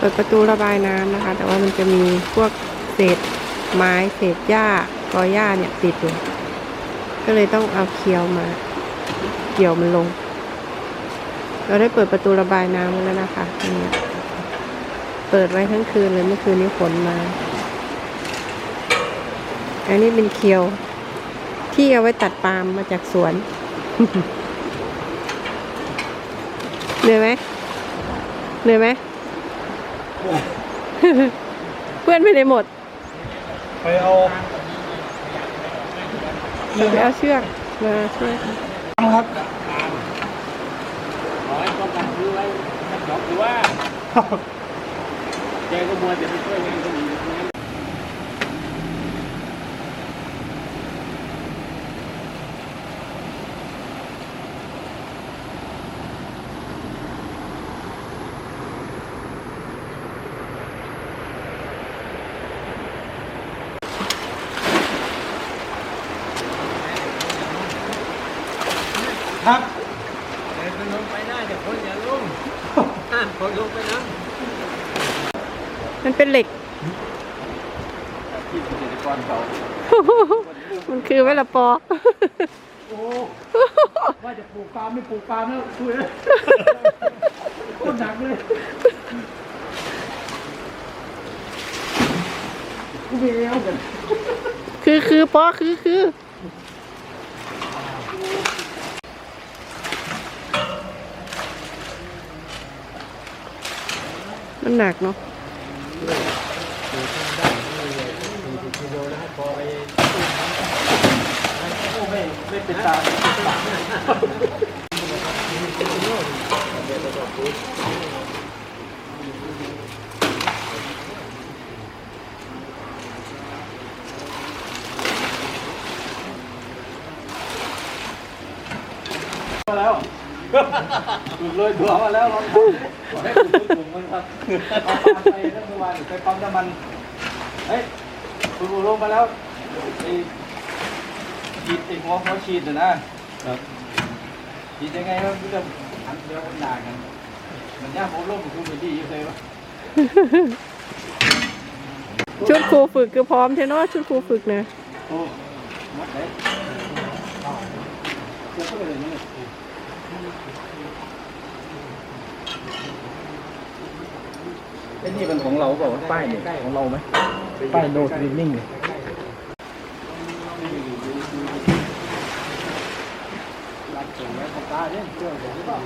เปิดประตูระบายน้ำนะคะ แต่ว่ามันจะมีพวกเศษไม้เศษหญ้ากอหญ้าเนี่ยติดอยู่ก็เลยต้องเอาเคียวมา เกี่ยวมันลง เราได้เปิดประตูระบายน้ำแล้วนะคะเนี่ยเปิดไว้ทั้งคืนเลยเมื่อคืนนี้ฝนมา อันนี้เป็นเคียว ที่เอาไว้ตัดปาล์มมาจากสวนเหนื่อยไหมเหนื่อยไหม เพื่อนไปไหนหมด ไปเอาไปเอาเชือกมาช่วยครับขอให้ป้องกันซื้อไว้ถ้าจบหรือว่าแกก็มัวจะไปช่วยงานคนอื่น ครับ เดินไปลงไปได้แต่คนอย่าลงห้ามคนลงไปนะมันเป็นเหล็ก ที่เกษตรกรเขามันคือไว้ละปอ โอ้ว่าจะปลูกปาล์มไม่ปลูกปาล์มแล้วคุยเลยโคตรหนักเลยกูไปแล้วกันคือคือปอคือคือ มันหนักเนาะไม่เป็นตาแล้ว ถูกเลยตัวมาแล้วลองทำขอให้คุณผู้ชมมันครับเอาปาล์มไปนั่นเมื่อวานไปปั๊มน้ำมันเฮ้ยคุณผู้ลงมาแล้วไอ้ฉีดไอ้หัวหัวฉีดน่ะนะฉีดยังไงครับมันจะหันเดียวกันด่ากันมันย่าผมลงคุณเป็นที่ยิ่งเลยวะชุดครูฝึกคือพร้อมเทเนอะชุดครูฝึกนะโอ้หมดเลยเจ้าก็เลยนี่ ไอ้นี่เป็นของเราเปล่าป้ายเนี่ยของเราไหมป้ายโนทรีนิ่งเนี่ยรับส่งไว้ของตาเนี่ยเจ้าของ